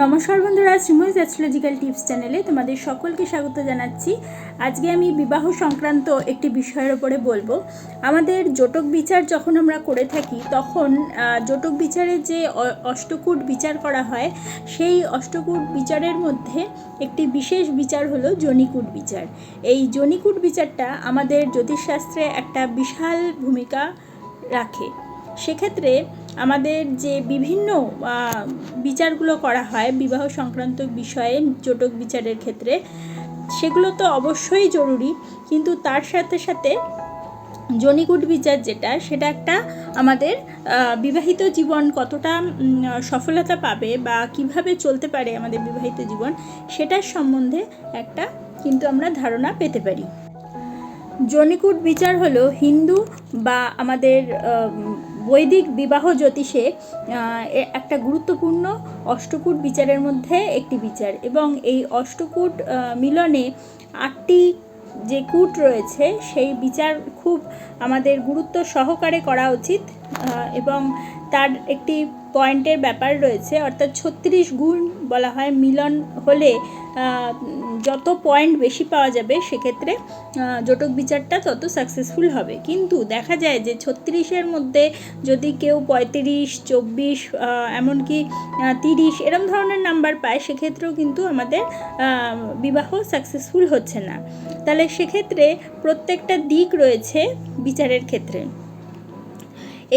নমস্কার বন্ধুরা, Sreemoyee astrological tips চ্যানেলে তোমাদের সকলকে স্বাগত জানাচ্ছি। আজকে আমি বিবাহ সংক্রান্ত একটি বিষয়ের ওপরে বলব। আমাদের জটক বিচার যখন আমরা করে থাকি, তখন জটক বিচারে যে অষ্টকূট বিচার করা হয়, সেই অষ্টকূট বিচারের মধ্যে একটি বিশেষ বিচার হলো জনিকূট বিচার। এই জনিকূট বিচারটা আমাদের জ্যোতিষশাস্ত্রে একটা বিশাল ভূমিকা রাখে। সেক্ষেত্রে আমাদের যে বিভিন্ন বিচারগুলো করা হয় বিবাহ সংক্রান্ত বিষয়ে জটক বিচারের ক্ষেত্রে সেগুলো তো অবশ্যই জরুরি। কিন্তু তার সাথে সাথে জনিকুট বিচার যেটা সেটা একটা আমাদের বিবাহিত জীবন কতটা সফলতা পাবে বা কীভাবে চলতে পারে আমাদের বিবাহিত জীবন সেটার সম্বন্ধে একটা কিন্তু আমরা ধারণা পেতে পারি। জনিকুট বিচার হলো হিন্দু বা আমাদের আম, বৈদিক বিবাহ জ্যোতিষে একটা গুরুত্বপূর্ণ অষ্টকূট বিচারের মধ্যে একটি বিচার এবং এই অষ্টকূট মিলনে আটটি যে কূট রয়েছে, সেই বিচার খুব আমাদের গুরুত্ব সহকারে করা উচিত এবং তার একটি পয়েন্টের ব্যাপার রয়েছে, অর্থাৎ ছত্রিশ গুণ বলা হয় মিলন হলে যত পয়েন্ট বেশি পাওয়া যাবে, সেক্ষেত্রে জটক বিচারটা তত সাকসেসফুল হবে। কিন্তু দেখা যায় যে ছত্রিশের মধ্যে যদি কেউ পঁয়ত্রিশ, চব্বিশ এমনকি তিরিশ এরম ধরনের নাম্বার পায়, সেক্ষেত্রেও কিন্তু আমাদের বিবাহ সাকসেসফুল হচ্ছে না। তাহলে সেক্ষেত্রে প্রত্যেকটা দিক রয়েছে বিচারের ক্ষেত্রে।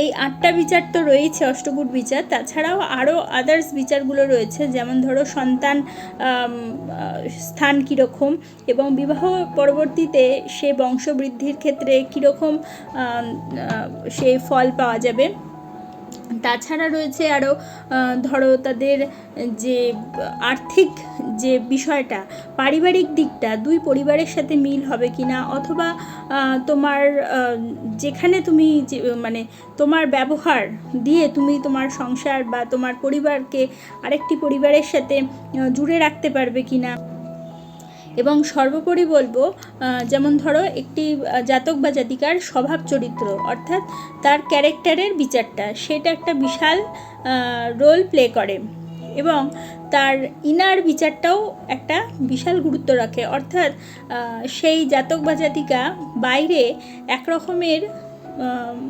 এই আটটা বিচার তো রয়েছে, অষ্টকূট বিচার। তাছাড়াও আরও আদার্স বিচারগুলো রয়েছে, যেমন ধরো সন্তান স্থান কীরকম এবং বিবাহ পরবর্তীতে সে বংশবৃদ্ধির ক্ষেত্রে কীরকম সে ফল পাওয়া যাবে। তাছাড়া রয়েছে আরও ধরো তাদের যে আর্থিক যে বিষয়টা, পারিবারিক দিকটা, দুই পরিবারের সাথে মিল হবে কি না অথবা তোমার যেখানে তুমি যে মানে তোমার ব্যবহার দিয়ে তুমি তোমার সংসার বা তোমার পরিবারকে আরেকটি পরিবারের সাথে জুড়ে রাখতে পারবে কি না এবং সর্বোপরি বলব যেমন ধরো একটি জাতক বা জাতিকার স্বভাব চরিত্র, অর্থাৎ তার ক্যারেক্টারের বিচারটা, সেটা একটা বিশাল রোল প্লে করে এবং তার ইনার বিচারটাও একটা বিশাল গুরুত্ব রাখে। অর্থাৎ সেই জাতক বা জাতিকা বাইরে একরকমের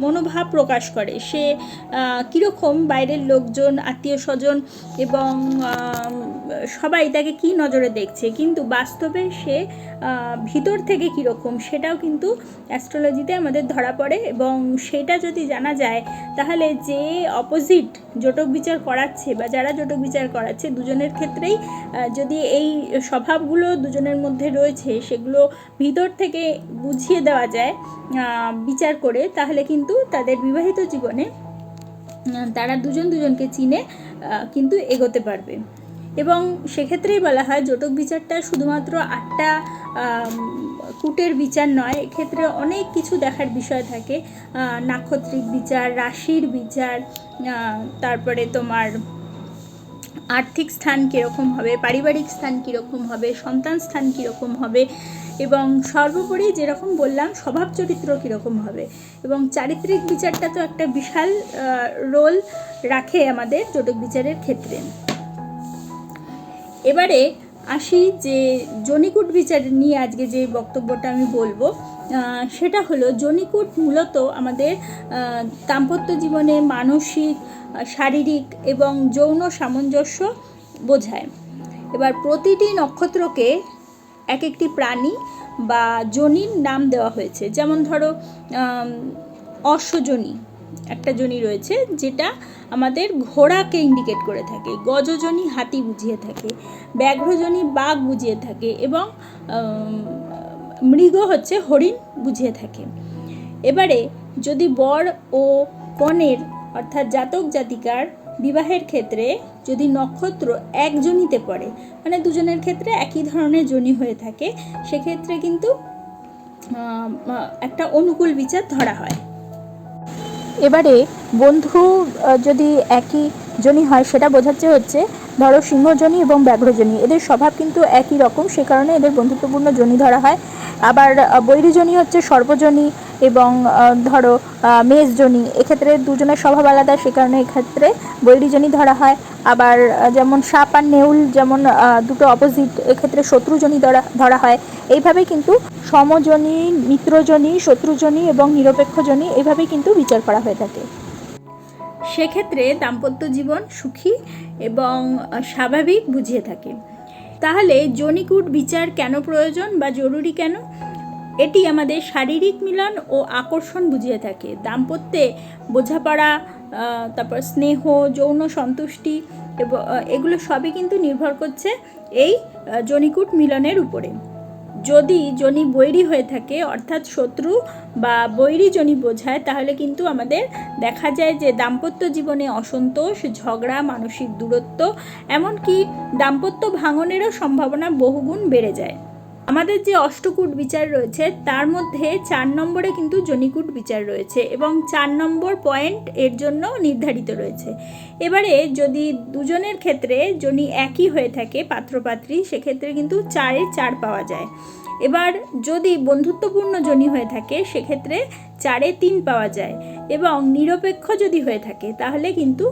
মনোভাব প্রকাশ করে। সে কীরকম বাইরের লোকজন, আত্মীয় স্বজন এবং সবাই তাকে কী নজরে দেখছে? কিন্তু বাস্তবে সে ভিতর থেকে কীরকম সেটাও কিন্তু অ্যাস্ট্রোলজিতে আমাদের ধরা পড়ে এবং সেটা যদি জানা যায়, তাহলে যে অপোজিট জটক বিচার করাচ্ছে বা যারা জটক বিচার করাচ্ছে দুজনের ক্ষেত্রেই যদি এই স্বভাবগুলো দুজনের মধ্যে রয়েছে, সেগুলো ভিতর থেকে বুঝিয়ে দেওয়া যায় বিচার করে, তাহলে কিন্তু তাদের বিবাহিত জীবনে তারা দুজন দুজনকে চিনে কিন্তু এগোতে পারবে। এবং সেক্ষেত্রেই বলা হয় জটক বিচারটা শুধুমাত্র আটটা কুটের বিচার নয়, এক্ষেত্রে অনেক কিছু দেখার বিষয় থাকে। নাক্ষত্রিক বিচার, রাশির বিচার তারপরে তোমার আর্থিক স্থান কীরকম হবে, পারিবারিক স্থান কীরকম হবে, সন্তান স্থান কীরকম হবে, এবং সর্বোপরি যেরকম বললাম, স্বভাব চরিত্র কীরকম হবে। এবং চারিত্রিক বিচারটা তো একটা বিশাল রোল রাখে আমাদের জটক বিচারের ক্ষেত্রে। এবারে আসি যে জনিকুট বিচার নিয়ে আজকে যে বক্তব্যটা আমি বলব সেটা হলো জনিকুট মূলত আমাদের দাম্পত্য জীবনে মানসিক, শারীরিক এবং যৌন সামঞ্জস্য বোঝায়। এবার প্রতিটি নক্ষত্রকে এক একটি প্রাণী বা জনির নাম দেওয়া হয়েছে। যেমন ধরো অশ্বজনী। একটা জনি রয়েছে যেটা আমাদের ঘোড়াকে ইন্ডিকেট করে থাকে, গজজনী হাতি বুঝিয়ে থাকে, ব্যাঘ্রজনী বাঘ বুঝিয়ে থাকে এবং মৃগ হচ্ছে হরিণ বুঝিয়ে থাকে। এবারে যদি বর ও কনের অর্থাৎ জাতক জাতিকার বিবাহের ক্ষেত্রে যদি নক্ষত্র একজনিতে পড়ে মানে দুজনের ক্ষেত্রে একই ধরনের জনি হয়ে থাকে, সেক্ষেত্রে কিন্তু একটা অনুকূল বিচার ধরা হয়। এবারে বন্ধু যদি একই জনি হয় সেটা বোঝাচ্ছে হচ্ছে ধরো সিংহজনী এবং ব্যাঘ্রজনী এদের স্বভাব কিন্তু একই রকম সে কারণে এদের বন্ধুত্বপূর্ণ জনি ধরা হয়। আবার বৈরীজনী হচ্ছে সর্বজনী এবং ধরো আহ, মেষজনী এক্ষেত্রে দুজনের স্বভাব আলাদা সে কারণে এক্ষেত্রে বৈরীজনী ধরা হয়। আবার যেমন সাপ আর নেউল যেমন দুটো অপোজিট এক্ষেত্রে শত্রুজনী ধরা ধরা হয়। এইভাবে কিন্তু সমজনী, মিত্রজনী, শত্রুজনী এবং নিরপেক্ষজনী এইভাবে কিন্তু বিচার করা হয়ে থাকে। সেক্ষেত্রে দাম্পত্য জীবন সুখী এবং স্বাভাবিক বুঝিয়ে থাকে। তাহলে জনিকুট বিচার কেন প্রয়োজন বা জরুরি কেন? এটি আমাদের শারীরিক মিলন ও আকর্ষণ বুঝিয়ে থাকে। দাম্পত্যে বোঝাপড়া তারপর স্নেহ, যৌন সন্তুষ্টি এবং এগুলো সবই কিন্তু নির্ভর করছে এই জনিকুট মিলনের উপরে। যদি জনি বৈরি হয়ে থাকে, অর্থাৎ শত্রু বা বৈরী জনি বোঝায়, তাহলে কিন্তু আমাদের দেখা যায় যে দাম্পত্য জীবনে অসন্তোষ, ঝগড়া, মানসিক দূরত্ব, এমনকি দাম্পত্য ভাঙনেরও সম্ভাবনা বহুগুণ বেড়ে যায়। আমাদের যে অষ্টকূট বিচার রয়েছে, তার মধ্যে চার নম্বরে কিন্তু জনিকুট বিচার রয়েছে এবং চার নম্বর পয়েন্ট এর জন্য নির্ধারিত রয়েছে। এবারে যদি দুজনের ক্ষেত্রে জনি একই হয়ে থাকে পাত্রপাত্রী, সেক্ষেত্রে কিন্তু চারে চার পাওয়া যায়। এবার যদি বন্ধুত্বপূর্ণ জনি হয়ে থাকে, সেক্ষেত্রে চারে তিন পাওয়া যায় এবং নিরপেক্ষ যদি হয়ে থাকে, তাহলে কিন্তু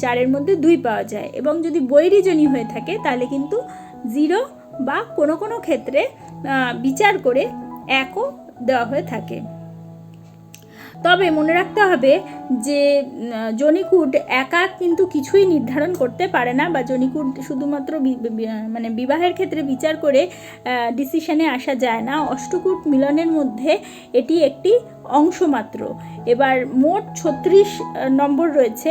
চারের মধ্যে দুই পাওয়া যায় এবং যদি বৈরী জনি হয়ে থাকে, তাহলে কিন্তু জিরো বা কোনো কোনো ক্ষেত্রে বিচার করে একও দেওয়া হয়ে থাকে। তবে মনে রাখতে হবে যে জনিকুট একা কিন্তু কিছুই নির্ধারণ করতে পারে না বা জনিকুট শুধুমাত্র মানে বিবাহের ক্ষেত্রে বিচার করে ডিসিশনে আসা যায় না। অষ্টকূট মিলনের মধ্যে এটি একটি অংশ মাত্র। এবার মোট ছত্রিশ নম্বর রয়েছে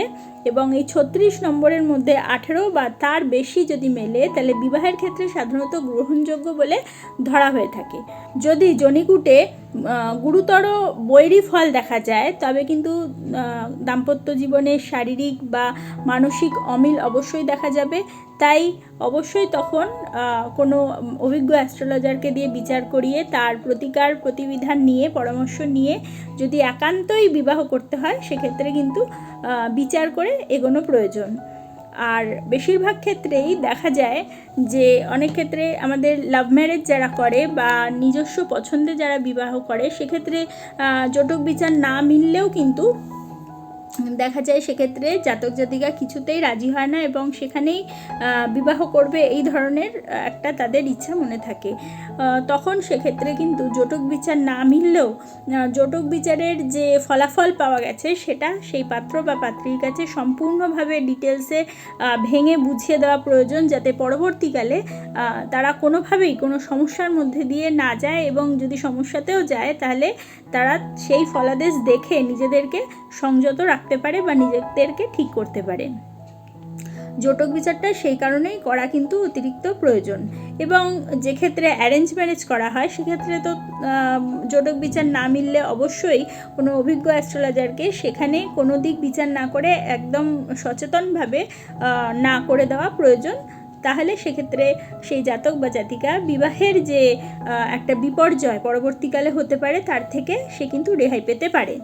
এবং এই ছত্রিশ নম্বরের মধ্যে আঠেরো বা তার বেশি যদি মেলে, তাহলে বিবাহের ক্ষেত্রে সাধারণত গ্রহণযোগ্য বলে ধরা হয়ে থাকে। যদি জনিকুটে গুরুতর বৈরী ফল দেখা যায়, তবে কিন্তু দাম্পত্য জীবনে শারীরিক বা মানসিক অমিল অবশ্যই দেখা যাবে। তাই অবশ্যই তখন কোনো অভিজ্ঞ অ্যাস্ট্রোলজারকে দিয়ে বিচার করিয়ে তার প্রতিকার প্রতিবিধান নিয়ে, পরামর্শ নিয়ে যদি একান্তই বিবাহ করতে হয়, সেক্ষেত্রে কিন্তু বিচার করে এগোনো প্রয়োজন। আর বেশিরভাগ ক্ষেত্রেই দেখা যায় যে, অনেক ক্ষেত্রে আমাদের লাভ ম্যারেজ যারা করে বা নিজস্ব পছন্দে যারা বিবাহ করে, সেক্ষেত্রে জটক বিচার না মিললেও কিন্তু দেখা যায় সেক্ষেত্রে জাতক জাতিকা কিছুতেই রাজি হয় না এবং সেখানেই বিবাহ করবে এই ধরনের একটা তাদের ইচ্ছা মনে থাকে। তখন সেক্ষেত্রে কিন্তু জটক বিচার না মিললেও জটক বিচারের যে ফলাফল পাওয়া গেছে সেটা সেই পাত্র বা পাত্রীর কাছে সম্পূর্ণভাবে ডিটেলসে ভেঙে বুঝিয়ে দেওয়া প্রয়োজন যাতে পরবর্তীকালে তারা কোনোভাবেই কোনো সমস্যার মধ্যে দিয়ে না যায় এবং যদি সমস্যাতেও যায় তাহলে তারা সেই ফলাদেশ দেখে নিজেদেরকে সংযত রাখতে পারে বা নিজেদেরকে ঠিক করতে পারে। জোটক বিচারটা সেই কারণেই করা কিন্তু অতিরিক্ত প্রয়োজন। এবং যে ক্ষেত্রে অ্যারেঞ্জ ম্যারেজ করা হয় সেক্ষেত্রে তো জোটক বিচার না মিললে অবশ্যই কোনো অভিজ্ঞ অ্যাস্ট্রোলজারকে সেখানে কোনো দিক বিচার না করে একদম সচেতনভাবে না করে দেওয়া প্রয়োজন। তাহলে সেক্ষেত্রে সেই জাতক বা জাতিকা বিবাহের যে একটা বিপর্যয় পরবর্তীকালে হতে পারে, তার থেকে সে কিন্তু রেহাই পেতে পারে।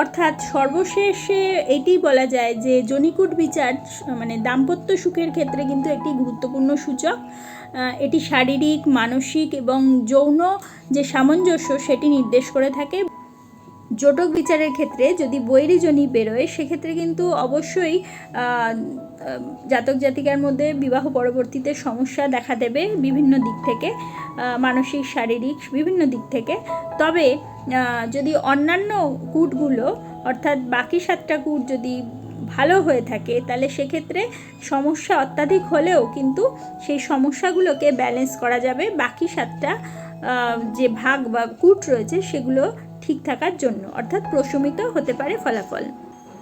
অর্থাৎ সর্বশেষে এটি বলা যায় যে জনিকুট বিচার মানে দাম্পত্য সুখের ক্ষেত্রে কিন্তু একটি গুরুত্বপূর্ণ সূচক। এটি শারীরিক, মানসিক এবং যৌন যে সামঞ্জস্য, সেটি নির্দেশ করে থাকে। জটক বিচারের ক্ষেত্রে যদি বৈরীজনী বেরোয়, সেক্ষেত্রে কিন্তু অবশ্যই জাতক জাতিকার মধ্যে বিবাহ পরবর্তীতে সমস্যা দেখা দেবে বিভিন্ন দিক থেকে মানসিক, শারীরিক বিভিন্ন দিক থেকে। তবে যদি অন্যান্য কূটগুলো, অর্থাৎ বাকি সাতটা কূট যদি ভালো হয়ে থাকে, তাহলে সেক্ষেত্রে সমস্যা অত্যাধিক হলেও কিন্তু সেই সমস্যাগুলোকে ব্যালেন্স করা যাবে। বাকি সাতটা যে ভাগ বা কূট রয়েছে, সেগুলো ঠিক থাকার জন্য, অর্থাৎ প্রশমিত হতে পারে ফলাফল।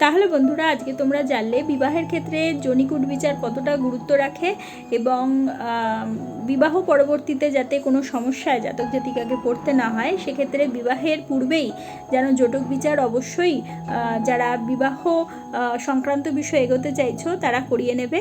তাহলে বন্ধুরা, আজকে তোমরা জানলে বিবাহের ক্ষেত্রে জনিকুট বিচার কতটা গুরুত্ব রাখে এবং বিবাহ পরবর্তীতে যাতে কোনো সমস্যায় জাতক জাতিকাকে পড়তে না হয়, সেক্ষেত্রে বিবাহের পূর্বেই যেন জটক বিচার অবশ্যই যারা বিবাহ সংক্রান্ত বিষয়ে এগোতে চাইছো, তারা করিয়ে নেবে।